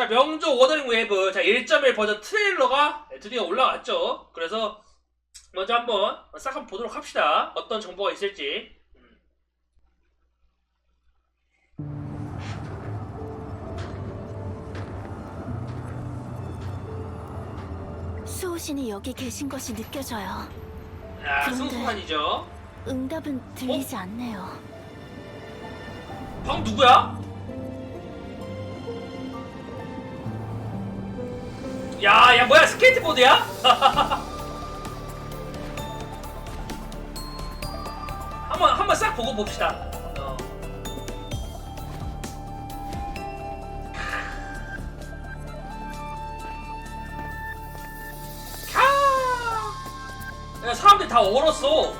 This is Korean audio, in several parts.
자, 명조 워더링 웨이브. 자, 1.1 버전 트레일러가 드디어 올라왔죠. 그래서 먼저 한번 싹 한번 보도록 합시다. 어떤 정보가 있을지. 수호신이 여기 계신 것이 느껴져요. 아, 그런데- 승수판이죠. 응답은 들리지 않네요. 방 누구야? 야, 야, 뭐야, 스케이트보드야? 한번, 한번 싹 보고 봅시다. 어. 캬! 야, 사람들 다 얼었어.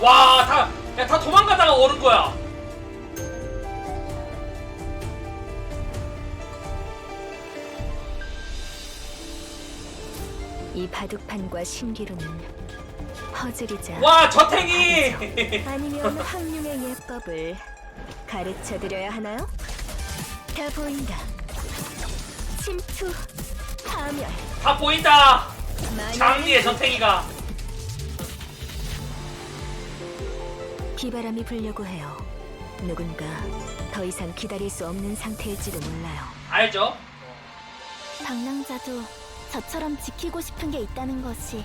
와, 다, 야, 다 도망가다가 오는 거야. 바둑판과 신기루는 퍼즐이자 와, 저탱이! 아니면 항룡의 예법을 가르쳐 드려야 하나요? 다 보인다. 침투, 파멸, 다 보인다! 장리의 저탱이가. 비바람이 불려고 해요. 누군가 더 이상 기다릴 수 없는 상태일지도 몰라요. 알죠? 방랑자도 저처럼 지키고 싶은 게 있다는 것이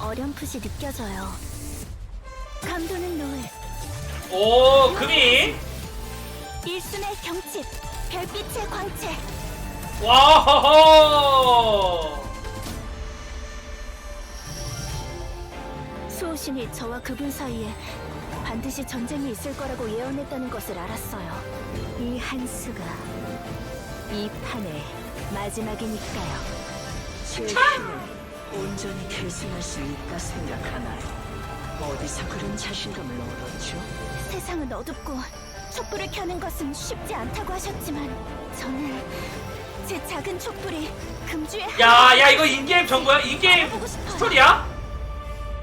어렴풋이 느껴져요. 감도는 노을, 오, 금이. 일순의 경칩, 별빛의 광채. 와허허! 수호신이 저와 그분 사이에 반드시 전쟁이 있을 거라고 예언했다는 것을 알았어요. 이 한 수가 이 판의 마지막이니까요. 온전히 계승할 수 있다 생각하나요? 어디서 그런 자신감을 얻었죠? 세상은 어둡고 촛불을 켜는 것은 쉽지 않다고 하셨지만 저는 제 작은 촛불이 금주의 야, 야, 이거 인게임 정보야? 인게임 싶어요. 스토리야?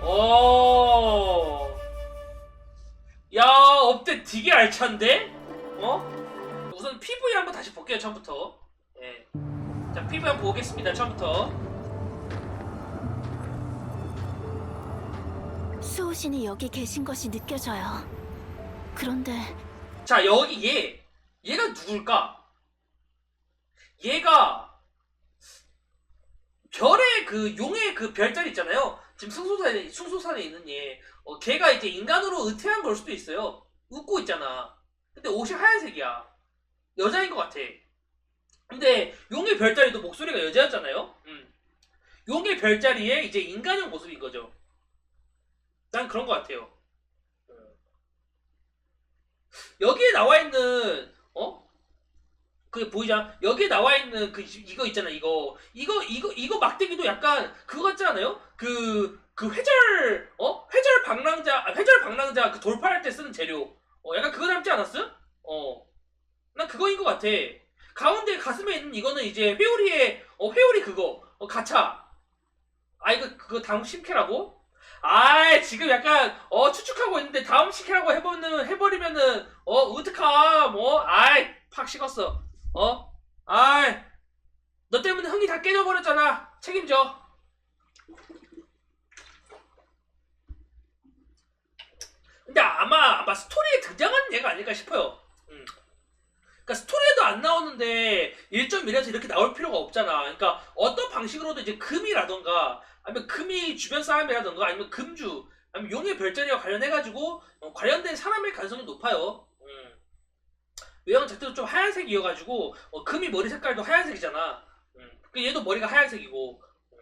오. 야, 업데 되게 알찬데? 어? 우선 PV 한번 다시 볼게요, 처음부터. 예. 자, PV 한번 보겠습니다, 처음부터. 수호신이 여기 계신 것이 느껴져요. 그런데 자, 여기 얘. 얘가 누굴까? 얘가 별의 그 용의 그 별자리 있잖아요. 지금 승소산에 승소산에 있는 얘. 어, 걔가 이제 인간으로 의태한 걸 수도 있어요. 웃고 있잖아. 근데 옷이 하얀색이야. 여자인 것 같아. 근데 용의 별자리도 목소리가 여자였잖아요. 음. 용의 별자리에 이제 인간형 모습인 거죠. 난 그런 것 같아요. 음. 여기에 나와 있는 어? 그게 보이잖아. 여기에 나와 있는 그 이거 있잖아. 이거 이거 이거 이거 막대기도 약간 그거 같지 않아요? 그그 회절 어 회절 방랑자 아, 회절 방랑자 그 돌파할 때 쓰는 재료 어 약간 그거 닮지 않았어? 어난 그거인 것 같아. 가운데 가슴에 있는 이거는 이제 회오리의 어 회오리 그거. 어 가차. 아 이거 그거 다음 심캐라고? 아 지금 약간 어 추측하고 있는데 다음 시키라고 해보는 해버리면은 어 으특함 뭐 아이 팍 식었어. 어? 아이 너 때문에 흥이 다 깨져버렸잖아. 책임져. 근데 아마 아마 스토리에 등장하는 얘가 아닐까 싶어요. 음. 그러니까 스토리에도 안 나오는데 1.1에서 이렇게 나올 필요가 없잖아 그러니까 어떤 방식으로도 이제 금이라던가 아니면 금이 주변 사람이라던가 아니면 금주 아니면 용의 별자리와 관련해가지고 어, 관련된 사람의 가능성이 높아요. 음. 외형 자체도 좀 하얀색이어가지고 어, 금이 머리 색깔도 하얀색이잖아. 음. 그 얘도 머리가 하얀색이고. 음.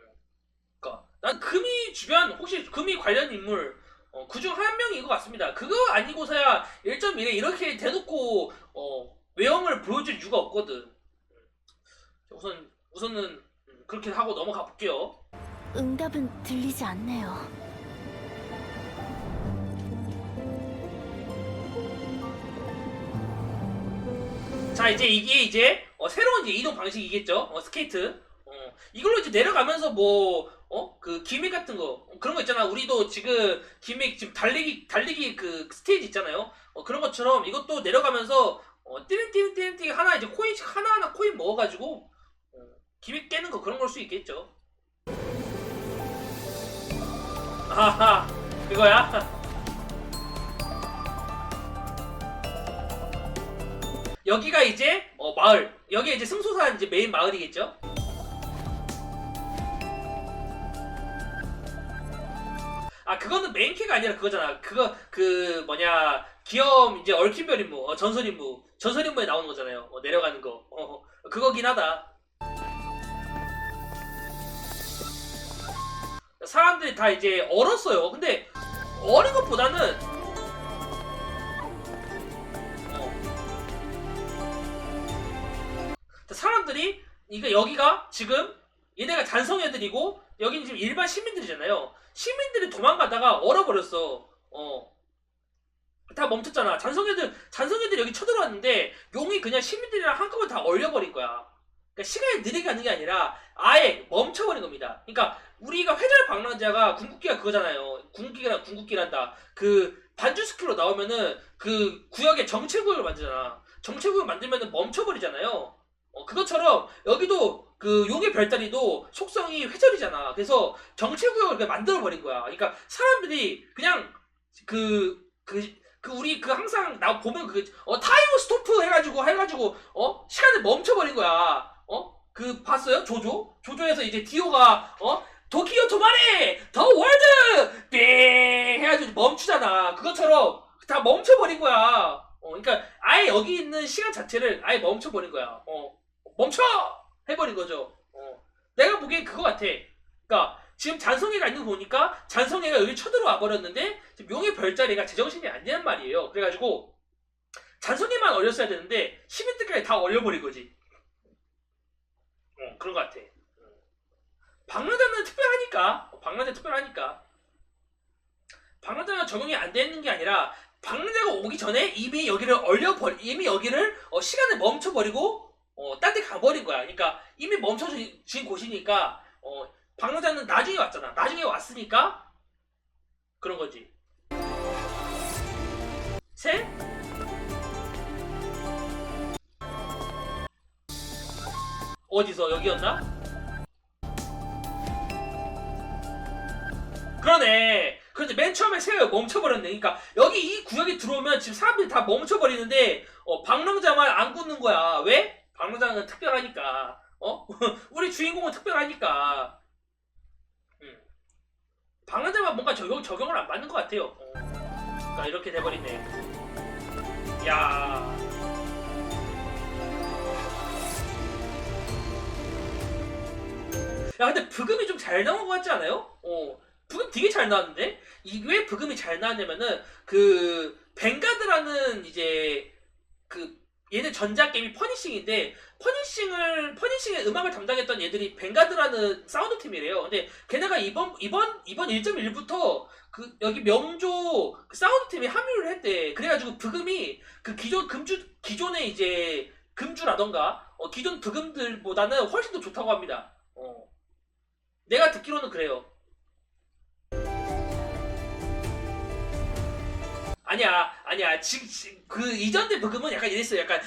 그러니까 난 금이 주변 혹시 금이 관련 인물 어, 그중 한 명인 것 같습니다. 그거 아니고서야 1.1에 이렇게 대놓고 어, 외형을 보여줄 이유가 없거든. 음. 우선 우선은 음, 그렇게 하고 넘어가 볼게요. 응답은 들리지 않네요. 자 이제 이게 이제 어, 새로운 이제 이동 방식이겠죠 어, 스케이트 어, 이걸로 이제 내려가면서 뭐 어? 그 기믹 같은 거 그런 거 있잖아. 우리도 지금 기믹 지금 달리기 달리기 그 스테이지 있잖아요. 어, 그런 것처럼 이것도 내려가면서 어, 띠링띠링띠링띠링 하나 이제 코인씩 하나하나 코인 먹어가지고 어, 기믹 깨는 거 그런 걸 수 있겠죠. 아하 그거야. 여기가 이제 어, 마을 여기 이제 승소산 이제 메인 마을이겠죠. 아 그거는 메인 캐가 아니라 그거잖아. 그거 그 뭐냐 기염 이제 얽힌별 임무, 어, 전설 임무, 전설 임무에 나오는 거잖아요. 어, 내려가는 거. 어, 어, 그거긴 하다. 사람들이 다 이제 얼었어요. 근데 어린 것보다는 어. 사람들이 이거 여기가 지금 얘네가 잔성 애들이고 여기는 지금 일반 시민들이잖아요. 시민들이 도망가다가 얼어버렸어. 어. 다 멈췄잖아. 잔성애들, 잔성애들 여기 쳐들어왔는데, 용이 그냥 시민들이랑 한꺼번에 다 얼려버린 거야. 그러니까 시간이 느리게 가는 게 아니라, 아예 멈춰버린 겁니다. 그러니까, 우리가 회절 방랑자가 궁극기가 그거잖아요. 궁극기라, 궁극기란다. 그, 반주 스킬로 나오면은, 그, 구역에 정체구역을 만들잖아. 정체구역 만들면은 멈춰버리잖아요. 어, 그것처럼, 여기도, 그, 용의 별다리도 속성이 회절이잖아. 그래서, 정체구역을 만들어버린 거야. 그러니까, 사람들이 그냥, 그, 그, 그 우리 그 항상 나 보면 그어 타이머 스토프 해가지고 해가지고 어? 시간을 멈춰버린 거야. 어? 그 봤어요? 조조? 조조에서 이제 디오가 어? 도키오 도마레! 더 월드! 빙! 해가지고 멈추잖아. 그것처럼 다 멈춰버린 거야. 어 그러니까 아예 여기 있는 시간 자체를 아예 멈춰버린 거야. 어 멈춰! 해버린 거죠. 어. 내가 보기엔 그거 같아. 그러니까 지금 잔성애가 있는 거 보니까 잔성애가 여기 쳐들어와 버렸는데 지금 용의 별자리가 제정신이 안 되는 말이에요. 그래가지고 잔성애만 얼렸어야 되는데 시민들까지 다 얼려버린 거지. 어 그런 것 같아. 어. 방랑자는 특별하니까 어, 방랑자 특별하니까 방랑자가 적용이 안 되는 게 아니라 방랑자가 오기 전에 이미 여기를 얼려버 이미 여기를 어, 시간을 멈춰버리고 어, 딴 데 가버린 거야. 그러니까 이미 멈춰진 곳이니까 어, 방랑자는 나중에 왔잖아. 나중에 왔으니까 그런 거지. 셋. 어디서 여기였나? 그러네. 그런데 맨 처음에 새가 멈춰버렸네. 그러니까 여기 이 구역에 들어오면 지금 사람들이 다 멈춰버리는데 어, 방랑자만 안 굳는 거야. 왜? 방랑자는 특별하니까. 어? 우리 주인공은 특별하니까. 음. 방랑자만 뭔가 적용, 적용을 안 받는 것 같아요. 어. 그러니까 이렇게 돼버리네. 야. 야 근데 브금이 좀 잘 나온 것 같지 않아요? 어 브금 되게 잘 나왔는데 이왜 브금이 잘 나왔냐면은 그 뱅가드라는 이제 그 얘는 전자 게임이 퍼니싱인데 퍼니싱을 퍼니싱의 음악을 담당했던 얘들이 뱅가드라는 사운드 팀이래요. 근데 걔네가 이번 이번 이번 1.1부터 그 여기 명조 그 사운드 팀에 합류를 했대. 그래가지고 브금이 그 기존 금주 기존의 이제 금주라던가 어, 기존 브금들보다는 훨씬 더 좋다고 합니다. 어. 내가 듣기로는 그래요. 아니야, 아니야. 지금 지- 그 이전의 브금은 약간 이랬어요. 약간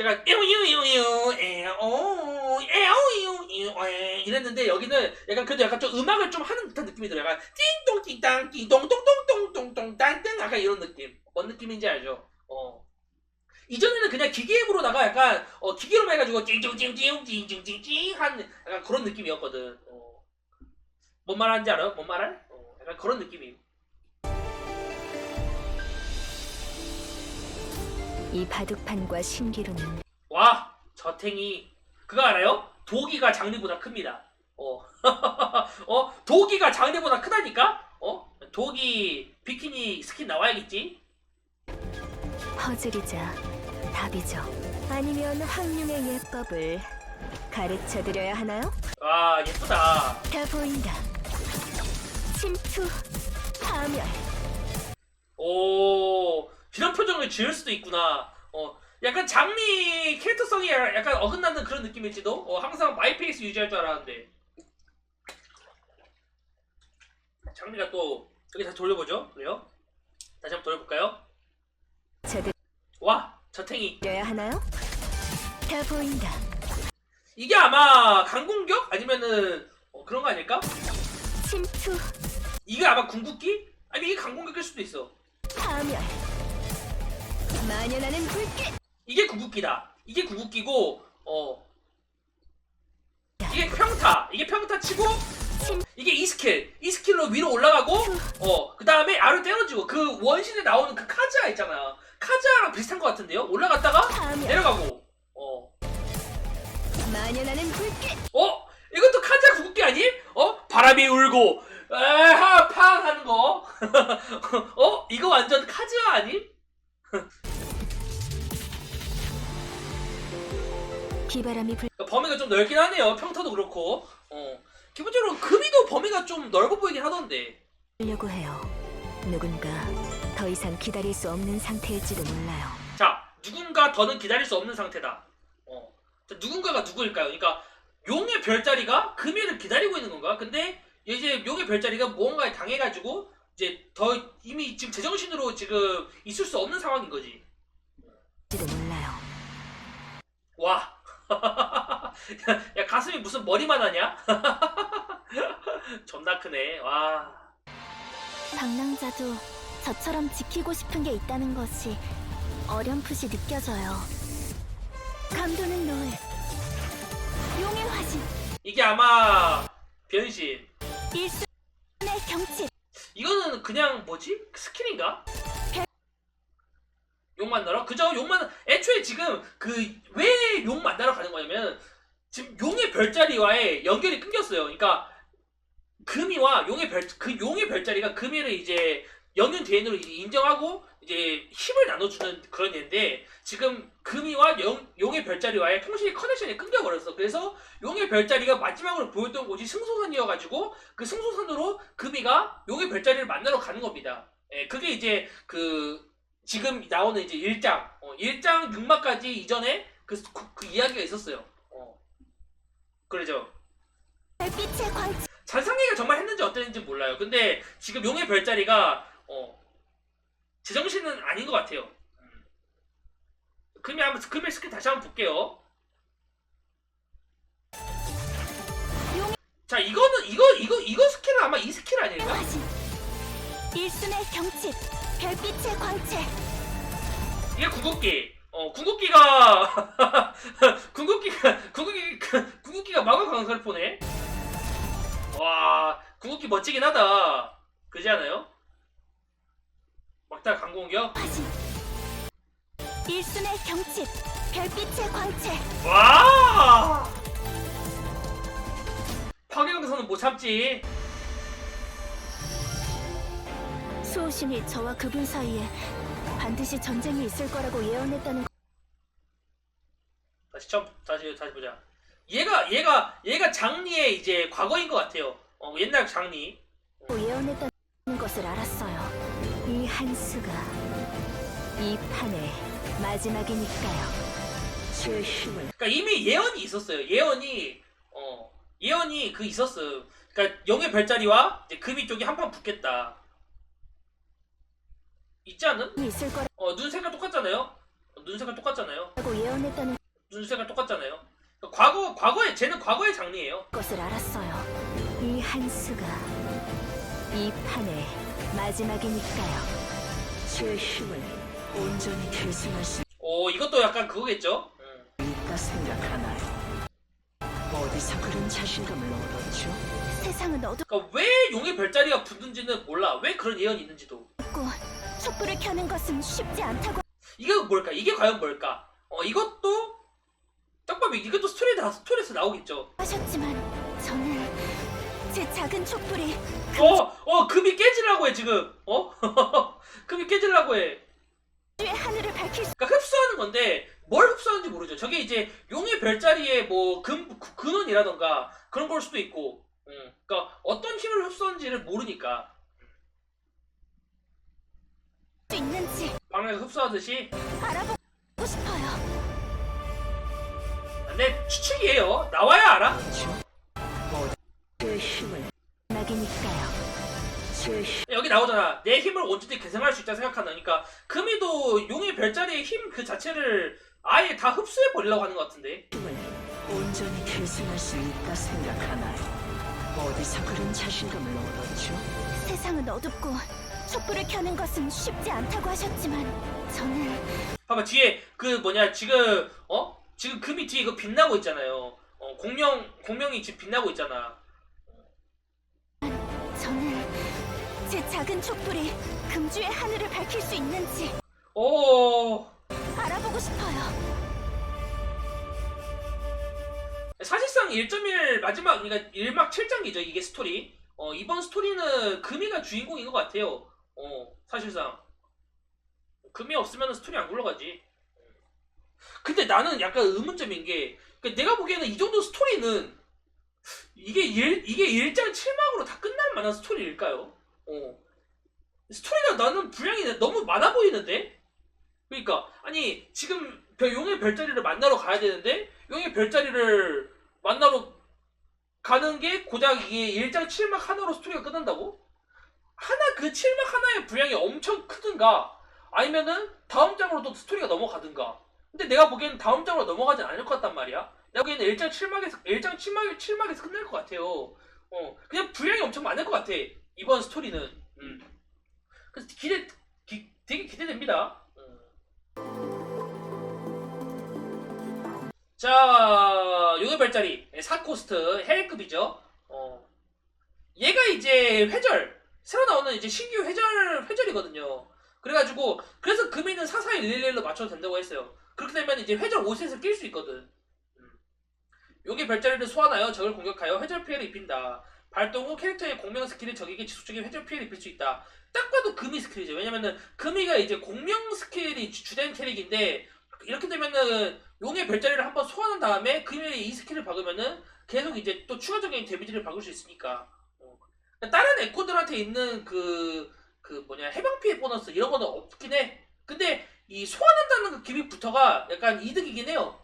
약간 에오유유유 에오 에오유유 에 이랬는데 여기는 약간 그래도 약간 좀 음악을 좀 하는 듯한 느낌이 들어요. 약간 띵동 띵땅 띵동 똥똥똥똥똥 땅땅 약간 이런 느낌. 뭔 느낌인지 알죠? 어. 이전에는 그냥 기계음으로다가 약간 어 기계로만 해가지고 띵띵띵띵띵띵띵 한 약간 그런 느낌이었거든. 어. 뭔 말하는지 알아요? 뭔 말할? 어, 약간 그런 느낌이. 이 바둑판과 신기루는 와 저탱이 그거 알아요? 도기가 장르보다 큽니다. 어, 어 도기가 장르보다 크다니까? 어 도기 비키니 스킨 나와야겠지? 퍼즐이자 답이죠. 아니면 확률의 예법을 가르쳐 드려야 하나요? 와 예쁘다. 다 보인다. 침투, 파멸. 오 이런 표정을 지을 수도 있구나. 어 약간 장미 캐릭터성이 약간 어긋나는 그런 느낌일지도. 어 항상 마이페이스 유지할 줄 알았는데. 장미가 또 여기 다시 돌려보죠. 그래요? 다시 한번 돌려볼까요? 와 저탱이 여야 하나요? 다 보인다. 이게 아마 강공격 아니면은 어, 그런 거 아닐까? 침투, 이게 아마 궁극기? 아니 이게 강공격일 수도 있어. 파멸. 만연하는 불길. 이게 궁극기다. 이게 궁극기고 어 이게 평타. 이게 평타 치고 침. 이게 이 스킬. 이 스킬로 위로 올라가고 어그 다음에 아래로 때려주고 그 원신에 나오는 그 카즈아 있잖아. 카즈아랑 비슷한 것 같은데요? 올라갔다가. 내려가고 어 만연하는 불길. 어? 이것도 카즈아 궁극기 아니? 어? 바람이 울고 에하 팡 하는 거. 어? 이거 완전 카즈아 아니? 비바람이 불. 그러니까 범위가 좀 넓긴 하네요. 평타도 그렇고. 어. 기본적으로 금이도 범위가 좀 넓어 보이긴 하던데. 려고 해요. 누군가 더 이상 기다릴 수 없는 상태일지도 몰라요. 자, 누군가 더는 기다릴 수 없는 상태다. 어. 자, 누군가가 누구일까요? 그러니까 용의 별자리가 금이를 기다리고 있는 건가? 근데 이제 용의 별자리가 무언가에 당해가지고 이제 더 이미 지금 제정신으로 지금 있을 수 없는 상황인 거지. 지도 몰라요. 와. 야 가슴이 무슨 머리만 하냐? 존나 크네. 와. 방랑자도 저처럼 지키고 싶은 게 있다는 것이 어렴풋이 느껴져요. 감도는 노을. 용의 화신. 이게 아마 변신. 일순의 경치. 이거는 그냥 뭐지? 스킬인가? 별- 욕 만나러? 그죠? 욕 만나. 애초에 지금 그 왜 욕 만나러 가는 거냐면 지금 용의 별자리와의 연결이 끊겼어요. 그러니까 금이와 용의 별 그 용의 별자리가 금이를 이제 영윤 대인으로 인정하고 이제 힘을 나눠주는 그런 애인데 지금 금이와 영, 용의 별자리와의 통신의 커넥션이 끊겨버렸어. 그래서 용의 별자리가 마지막으로 보였던 곳이 승소선이어가지고 그 승소선으로 금이가 용의 별자리를 만나러 가는 겁니다. 예, 그게 이제 그 지금 나오는 이제 1장, 어, 1장 6마까지 이전에 그, 그, 그 이야기가 있었어요. 어. 그러죠. 별빛의. 잔상이가 정말 했는지 어땠는지 몰라요. 근데 지금 용의 별자리가 어, 제정신은 아닌 것 같아요. 음. 금이 한번 금의 스킬 다시 한번 볼게요. 자 이거는 이거 이거 이거 스킬은 아마 이 스킬 아닐까? 일순의 경치. 별빛의 광채. 이게 궁극기. 어 궁극기가 궁극기가 궁극기 궁극기가 마법 보네. 와 궁극기 멋지긴 하다. 그지 않아요? 막다 강공격. 화신. 일순의 경치. 별빛의 광채. 와! 파괴강사는 못 참지. 수호신이 저와 그분 사이에 반드시 전쟁이 있을 거라고 예언했다는 다시 처음 다시 다시 보자. 얘가 얘가 얘가 장리의 이제 과거인 것 같아요. 어 옛날 장리. 거 예언했다는 것을 알았어요. 이 한수가 이 판의 마지막이니까요. 제 힘을 그러니까 이미 예언이 있었어요. 예언이 어 예언이 그 있었어. 그러니까 영의 별자리와 이제 금이 쪽이 한판 붙겠다. 있지 않음? 있을 거라고 어눈 색깔 똑같잖아요. 어, 눈 색깔 똑같잖아요. 예언했다는 눈 색깔 똑같잖아요. 그러니까 과거 과거에 쟤는 과거의 장리예요. 것을 알았어요. 이 한수가 이 판의 마지막이니까요. 제 힘을 온전히 계승할 수 오 이것도 약간 그거겠죠? 음. 있다 생각하나요? 어디서 그런 자신감을 얻었죠? 세상은 그러니까 왜 용의 별자리가 붙는지는 몰라. 왜 그런 예언이 있는지도. 촛불을 켜는 것은 쉽지 않다고 이게 뭘까? 이게 과연 뭘까? 어 이것도 떡밥이 이것도 스토리 다 스토리에서 나오겠죠. 하셨지만 저는 제 작은 촛불이 어, 어, 금이 깨지려고 해, 지금. 어? 금이 깨지려고 해. 주의 하늘을 밝힐 수 그러니까 흡수하는 건데, 뭘 흡수하는지 모르죠. 저게 이제 용의 별자리에 뭐, 금, 그- 근원이라던가 그런 걸 수도 있고, 음, 그러니까 어떤 힘을 흡수하는지를 모르니까. 방에서 흡수하듯이. 알아보고 싶어요. 내 추측이에요. 나와야 알아. 힘을 힘. 여기 나오잖아. 내 힘을 온전히 계승할 수 있다 생각한다. 그러니까 금이도 용의 별자리의 힘 그 자체를 아예 다 흡수해 버리려고 하는 것 같은데. 힘을 온전히 계승할 수 있다 생각하나요? 어디서 그런 자신감을 얻었죠? 세상은 어둡고 촛불을 켜는 것은 쉽지 않다고 하셨지만 저는 봐봐 뒤에 그 뭐냐 지금 어 지금 금이 뒤에 이거 빛나고 있잖아요. 어 공명 공명이 지금 빛나고 있잖아. 저는 제 작은 촛불이 금주의 하늘을 밝힐 수 있는지 오 알아보고 싶어요. 사실상 1.1 마지막 그러니까 1막 7장이죠 이게 스토리. 어 이번 스토리는 금이가 주인공인 것 같아요. 어 사실상 금이 없으면 스토리 안 굴러가지. 근데 나는 약간 의문점인 게 그러니까 내가 보기에는 이 정도 스토리는 이게 일, 이게 1장 7막으로 다 끝날 만한 스토리일까요? 어. 스토리가 나는 분량이 너무 많아 보이는데? 그러니까 아니 지금 별- 용의 별자리를 만나러 가야 되는데 용의 별자리를 만나러 가는 게 고작 이게 1장 7막 하나로 스토리가 끝난다고? 하나 그 7막 하나의 분량이 엄청 크든가 아니면은 다음 장으로 또 스토리가 넘어가든가 근데 내가 보기에는 다음 장으로 넘어가진 않을 것 같단 말이야 내가 보기에는 1장 7막에서 1장 7막, 7막에서 끝날 것 같아요 어 그냥 분량이 엄청 많을 것 같아 이번 스토리는 음. 그래서 기대 기- 되게 기대됩니다 음. 자, 용의 별자리 4코스트 헬급이죠. 어. 얘가 이제 회절 새로 나오는 이제 신규 회절 회절이거든요. 그래가지고 그래서 금이는 44111로 맞춰도 된다고 했어요. 그렇게 되면 이제 회절 5셋을 낄 수 있거든. 음. 용의 별자리를 소환하여 적을 공격하여 회절 피해를 입힌다. 발동 후 캐릭터의 공명 스킬이 적에게 지속적인 회절 피해를 입힐 수 있다. 딱 봐도 금이 스킬이죠. 왜냐면은 금이가 이제 공명 스킬이 주- 주된 캐릭인데 이렇게 되면은 용의 별자리를 한번 소환한 다음에 금요일에 이 스킬을 박으면은 계속 이제 또 추가적인 데미지를 박을 수 있으니까 다른 에코들한테 있는 그, 그 뭐냐 해방 피해 보너스 이런 거는 없긴 해 근데 이 소환한다는 그 기믹부터가 약간 이득이긴 해요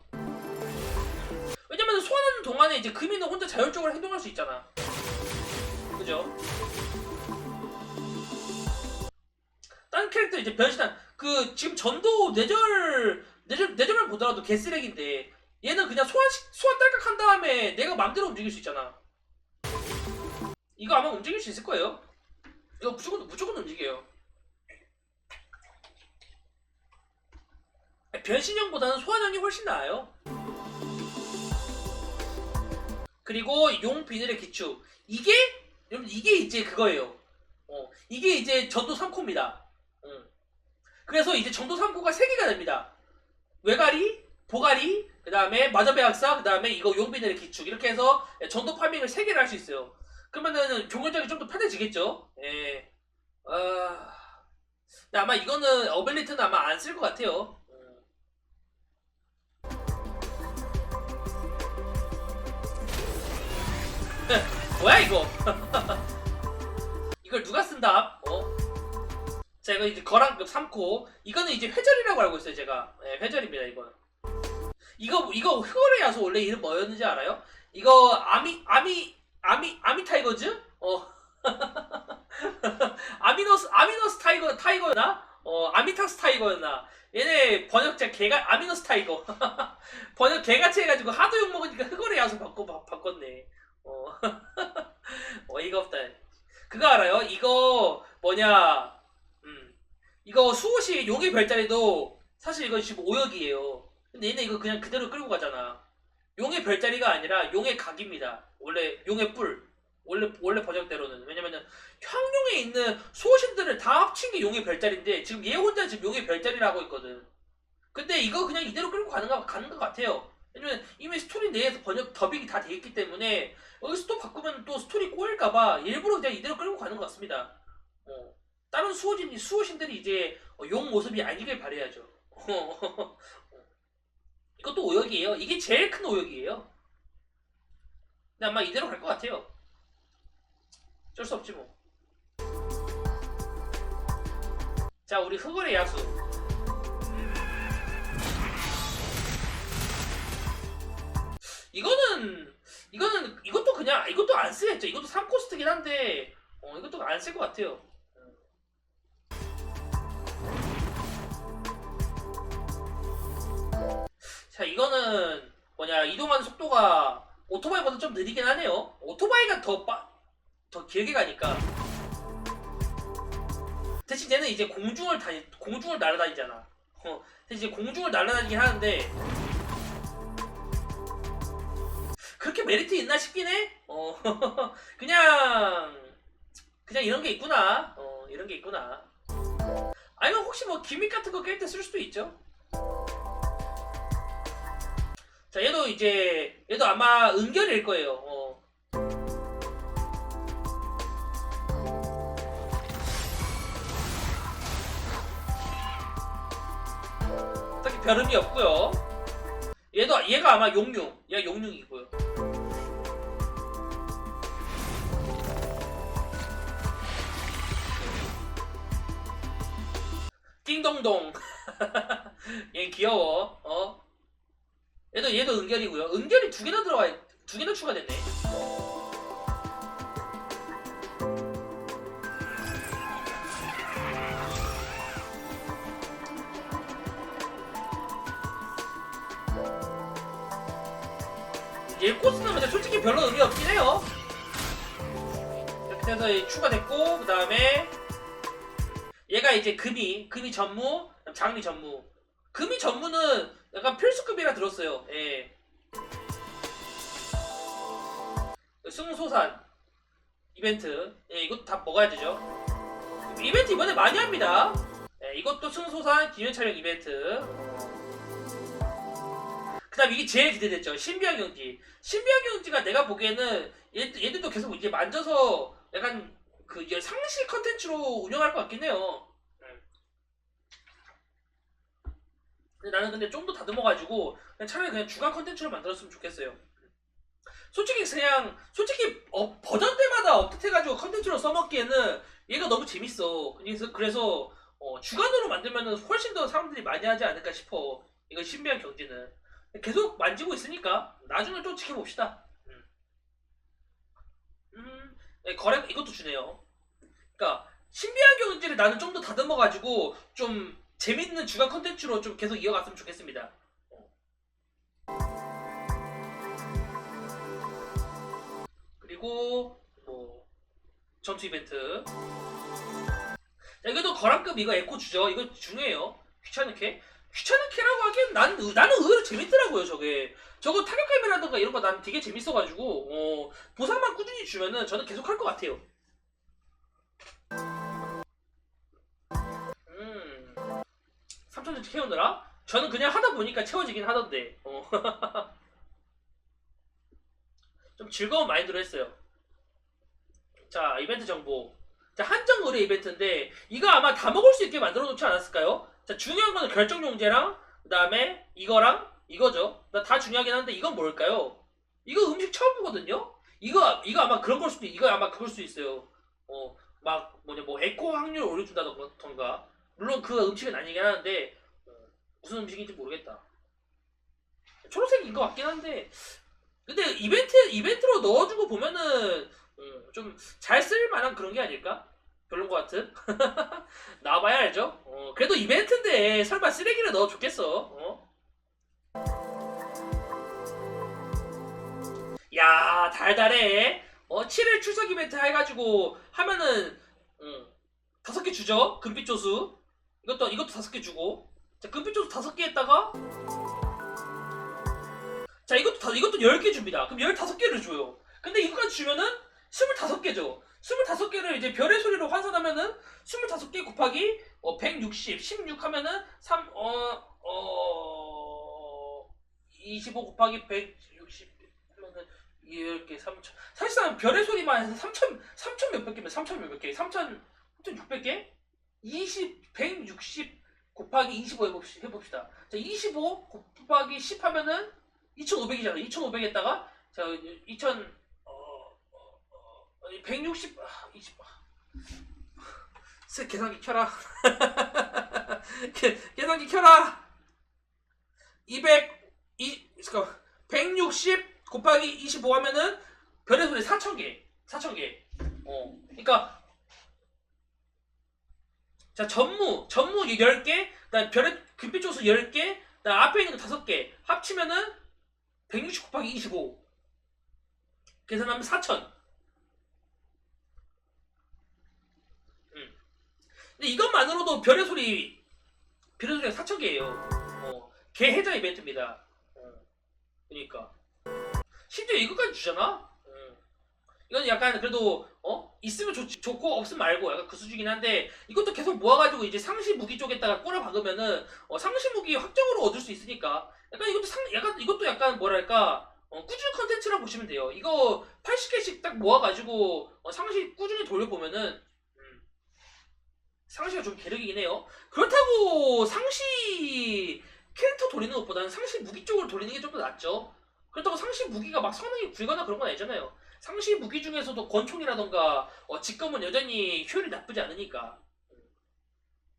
왜냐면 소환하는 동안에 이제 금이는 혼자 자율적으로 행동할 수 있잖아 그죠? 다른 캐릭터 이제 변신한 그 지금 전도 뇌절 뇌절 뇌절만 보더라도 개쓰레기인데 얘는 그냥 소환 소환 딸깍 한 다음에 내가 맘대로 움직일 수 있잖아. 이거 아마 움직일 수 있을 거예요. 이거 무조건 무조건 움직여요. 변신형보다는 소환형이 훨씬 나아요. 그리고 용 비늘의 기축 이게 여러분 이게 이제 그거예요. 어 이게 이제 전도 3코입니다. 음. 그래서 이제 전도 3코가 3개가 됩니다. 외가리, 보가리, 그 다음에 마저배 학사, 그 다음에 이거 용 비늘의 기축 이렇게 해서 전도 파밍을 3개를 할 수 있어요. 그러면은 종결작이 좀 더 편해지겠죠? 예. 아... 근데 아마 이거는 어벨리트는 아마 안 쓸 것 같아요. 음. 뭐야 이거? 이걸 누가 쓴다? 어? 자 이거 이제 거란급 3코 이거는 이제 회절이라고 알고 있어요 제가 네, 회절입니다 이거는 이거 이거 흑월의 야수 원래 이름 뭐였는지 알아요? 이거 아미 아미 아미 아미 타이거즈? 어 아미노스 아미노스 타이거 타이거였나? 어 아미타스 타이거였나? 얘네 번역자 개가 아미노스 타이거 번역 개같이 해가지고 하도 욕 먹으니까 흑월의 야수 바꿔 바, 바꿨네 어 어이가 없다 그거 알아요? 이거 뭐냐 음. 이거 수호시 용의 별자리도 사실 이거 지금 오역이에요. 근데 얘네 이거 그냥 그대로 끌고 가잖아. 용의 별자리가 아니라 용의 각입니다. 원래 용의 뿔. 원래 원래 번역대로는 왜냐면은 향룡에 있는 수호신들을 다 합친 게 용의 별자리인데 지금 얘 혼자 지금 용의 별자리를 하고 있거든. 근데 이거 그냥 이대로 끌고 가는 거 가는 것 같아요. 왜냐면 이미 스토리 내에서 번역 더빙이 다 돼 있기 때문에 여기서 또 바꾸면 또 스토리 꼬일까봐 일부러 그냥 이대로 끌고 가는 것 같습니다. 어. 다른 수호진 수호신들이 이제 어, 용 모습이 아니길 바래야죠. 이것도 오역이에요. 이게 제일 큰 오역이에요. 근데 아마 이대로 갈 것 같아요. 어쩔 수 없지 뭐. 자, 우리 흑월의 야수. 이거는 이거는 이것도 그냥 이것도 안 쓰겠죠. 이것도 3코스트긴 한데 어 이것도 좀안쓸 것 같아요. 자 이거는 뭐냐 이동하는 속도가 오토바이보다 좀 느리긴 하네요. 오토바이가 더 빠, 더 길게 가니까. 대신 얘는 이제 공중을 다니 공중을 날아다니잖아. 어, 대신 이제 공중을 날아다니긴 하는데 그렇게 메리트 있나 싶긴 해. 어 그냥 그냥 이런 게 있구나. 어 이런 게 있구나. 아니면 혹시 뭐 기믹 같은 거 깰 때 쓸 수도 있죠. 자 얘도 이제 얘도 아마 은결일 거예요. 어. 딱히 별 의미 없고요. 얘도 얘가 아마 용융, 얘가 용융이고요. 띵동동. 얘 귀여워. 어? 얘도 얘도 은결이고요. 은결이 두 개나 들어와 있- 두 개나 추가됐네. 얘 코스는 근데 솔직히 별로 의미 없긴 해요. 이렇게 해서 얘 추가됐고 그 다음에 얘가 이제 금이 금이 전무 장미 전무 금이 전무는 약간 필수급이라 들었어요. 예. 승소산 이벤트 예, 이것도 다 먹어야 되죠. 이벤트 이번에 많이 합니다. 예, 이것도 승소산 기념 촬영 이벤트. 그다음 이게 제일 기대됐죠. 신비한 경지. 신비한 경지가 내가 보기에는 얘, 얘들도 계속 이제 만져서 약간 그 상시 컨텐츠로 운영할 것 같긴 해요. 근데 나는 근데 좀 더 다듬어가지고 그냥 차라리 그냥 주간 컨텐츠로 만들었으면 좋겠어요. 솔직히 그냥 솔직히 어, 버전대마다 업데이트해가지고 컨텐츠로 써먹기에는 얘가 너무 재밌어. 그래서 그래서 어, 주간으로 만들면은 훨씬 더 사람들이 많이 하지 않을까 싶어. 이거 신비한 경지는 계속 만지고 있으니까 나중에 좀 지켜봅시다. 음, 음 네, 거래 이것도 주네요. 그러니까 신비한 경지를 나는 좀 더 다듬어가지고 좀 재밌는 주간 컨텐츠로 좀 계속 이어갔으면 좋겠습니다. 그리고 뭐 점수 이벤트. 자, 이것도 거란급 이거 에코 주죠. 이거 중요해요. 귀찮게. 귀찮게라고 하기엔 난, 의- 나는 의외로 재밌더라고요, 저게. 저거 타격감이라든가 이런 거 난 되게 재밌어가지고, 어, 보상만 꾸준히 주면은 저는 계속 할 것 같아요. 3천점 채우느라? 저는 그냥 하다 보니까 채워지긴 하던데, 어. 좀 즐거운 마인드로 했어요. 자, 이벤트 정보. 자, 한정 의뢰 이벤트인데, 이거 아마 다 먹을 수 있게 만들어 놓지 않았을까요? 자, 중요한 거는 결정 용제랑, 그 다음에 이거랑 이거죠. 나 다 중요하긴 한데, 이건 뭘까요? 이거 음식 처음 보거든요? 이거, 이거 아마 그런 걸 수도, 이거 아마 그럴 수 있어요. 어, 막, 뭐냐, 뭐, 에코 확률 올려준다던가. 물론 그 음식은 아니긴 하는데, 어, 무슨 음식인지 모르겠다. 초록색인 것 같긴 한데, 근데 이벤트, 이벤트로 넣어주고 보면은, 음, 좀잘 쓸 만한 그런 게 아닐까? 별론 것 같은? 나와봐야 알죠? 어, 그래도 이벤트인데 설마 쓰레기를 넣어 줬겠어? 어? 야 달달해 어 7일 출석 이벤트 해가지고 하면은 음, 다섯 개 주죠 금빛 조수 이것도 이것도 다섯 개 주고. 자 금빛 조수 다섯 개 했다가. 자 이것도 다 이것도 10개 줍니다. 그럼 15개를 줘요. 근데 이거까지 주면은 25개죠. 25개를 이제 별의 소리로 환산하면은 25개 곱하기 어, 160, 16 하면은 3, 어, 어, 25 곱하기 160 하면은 10개, 3천. 사실상 별의 소리만 해서 3천, 3천 몇백 개면 3천 몇백 개, 3천, 3,600개? 20, 160 곱하기 25 해봅시다. 해봅시다. 자, 25 곱하기 10 하면은 2,500이잖아. 2,500 했다가, 자, 2,000, 어, 어, 어, 160, 아, 20, 아. 쓱 계산기 켜라. 계, 계산기 켜라. 200, 이, 잠깐, 160 곱하기 25 하면은 별의 소리 4,000개. 4,000개. 어. 그러니까 자 전무 전무 10개 그다음 별의 금빛 조수 10개 그다음 앞에 있는 거 5개. 합치면은 160 곱하기 25 계산하면 4천. 음. 근데 이것만으로도 별의 소리 별의 소리가 4천 개예요. 어, 개 해자 이벤트입니다. 어, 그러니까. 심지어 이것까지 주잖아? 음. 이건 약간 그래도 어 있으면 좋, 좋고 없으면 말고 약간 그 수준이긴 한데 이것도 계속 모아가지고 이제 상시 무기 쪽에다가 꼬라 박으면은 어, 상시 무기 확정으로 얻을 수 있으니까 약간 이것도 상 약간 이것도 약간 뭐랄까 어, 꾸준히 컨텐츠라고 보시면 돼요. 이거 80개씩 딱 모아가지고 어, 상시 꾸준히 돌려보면은 음, 상시가 좀 계력이긴 해요. 그렇다고 상시 캐릭터 돌리는 것보다는 상시 무기 쪽으로 돌리는 게 좀 더 낫죠. 그렇다고 상시 무기가 막 성능이 굴거나 그런 건 아니잖아요. 상시 무기 중에서도 권총이라던가 어, 직검은 여전히 효율이 나쁘지 않으니까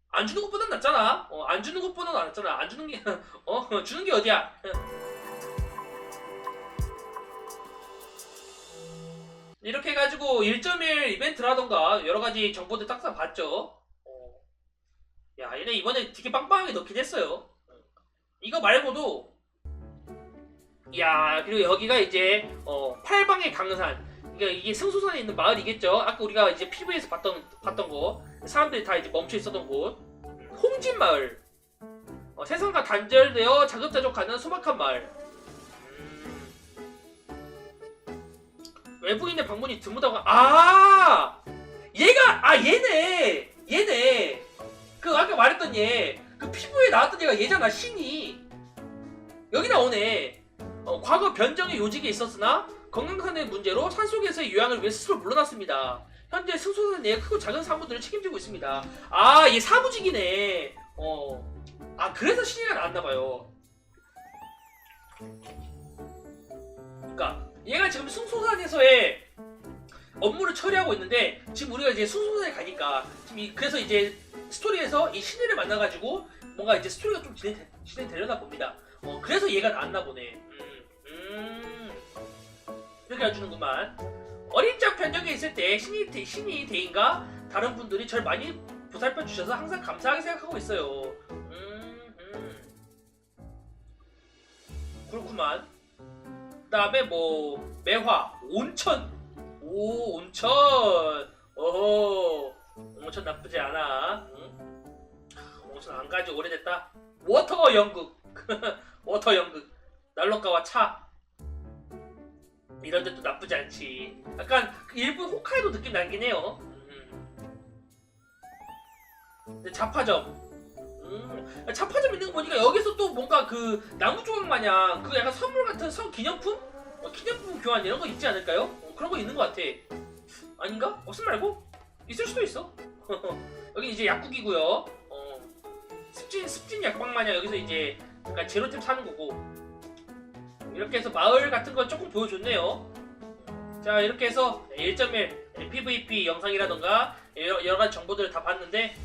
안 주는 것보단 낫잖아. 어, 안 주는 것보단 낫잖아. 안 주는 게 어, 주는 게 어디야? 이렇게 해가지고 1.1 이벤트라던가 여러 가지 정보들 딱다 봤죠. 어. 야, 얘네 이번에 되게 빵빵하게 넣긴 했어요. 이거 말고도 야, 그리고 여기가 이제 어, 팔방의 강산. 그러니까 이게 승소산에 있는 마을이겠죠. 아까 우리가 이제 PV에서 봤던 봤던 거. 사람들이 다 이제 멈춰 있었던 곳. 홍진 마을. 어, 세상과 단절되어 자급자족하는 소박한 마을. 음. 외부인의 방문이 드무다고. 아, 얘가 아 얘네 얘네. 그 아까 말했던 얘. 그 피부에 나왔던 얘가 얘잖아 신이. 여기 나오네. 어, 과거 변정의 요직이 있었으나 건강관의 문제로 산속에서의 요양을 위해 스스로 물러났습니다. 현재 승소산 내에 크고 작은 사무들을 책임지고 있습니다. 아, 얘 사무직이네. 어. 아, 그래서 신이가 나왔나봐요. 그니까, 얘가 지금 승소산에서의 업무를 처리하고 있는데, 지금 우리가 이제 승소산에 가니까, 지금 이, 그래서 이제 스토리에서 이 신이를 만나가지고, 뭔가 이제 스토리가 좀 진행, 진행되려나 봅니다. 어, 그래서 얘가 나왔나 보네. 음, 음. 이렇게 해주는구만. 어린 적 변경에 있을 때 신이, 대, 신이 대인가 다른 분들이 절 많이 보살펴 주셔서 항상 감사하게 생각하고 있어요. 음, 음. 그렇구만. 그다음에 뭐 매화, 온천. 오, 온천. 어허, 온천 나쁘지 않아. 응? 온천 안 가지 오래됐다. 워터 연극. 워터 연극. 난로가와 차. 이런 데도 나쁘지 않지. 약간 그 일본 홋카이도 느낌 나긴 해요. 음. 근데 자파점. 음. 자파점 있는 거 보니까 여기서 또 뭔가 그 나무 조각 마냥 그 약간 선물 같은 선 기념품? 어, 기념품 교환 이런 거 있지 않을까요? 어, 그런 거 있는 것 같아. 아닌가? 없음 말고? 있을 수도 있어. 여기 이제 약국이고요. 어. 습진 습진 약방 마냥 여기서 이제 약간 제로템 사는 거고. 이렇게 해서 마을 같은 걸 조금 보여줬네요. 자 이렇게 해서 1.1 PVP 영상이라던가 여러, 여러 가지 정보들을 다 봤는데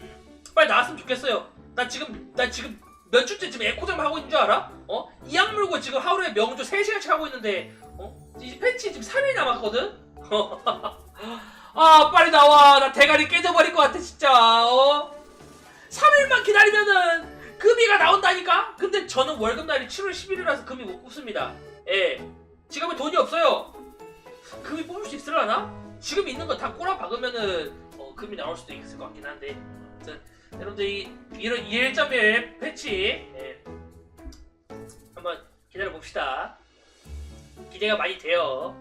음, 빨리 나왔으면 좋겠어요. 나 지금 나 지금 몇 주째 지금 에코장 하고 있는 줄 알아? 어? 이 악 물고 지금 하루에 명조 3시간씩 하고 있는데 어? 이 패치 지금 3일 남았거든? 아 빨리 나와 나 대가리 깨져버릴 것 같아 진짜 어? 3일만 기다리면은 금이가 나온다니까? 근데 저는 월급날이 7월 10일이라서 금이 못 뽑습니다. 예. 지금은 돈이 없어요. 금이 뽑을 수 있으려나? 지금 있는 거 다 꼬라 박으면은 어, 금이 나올 수도 있을 것 같긴 한데. 아무튼 여러분들 이 이런 1.1 패치 예. 한번 기다려 봅시다. 기대가 많이 돼요.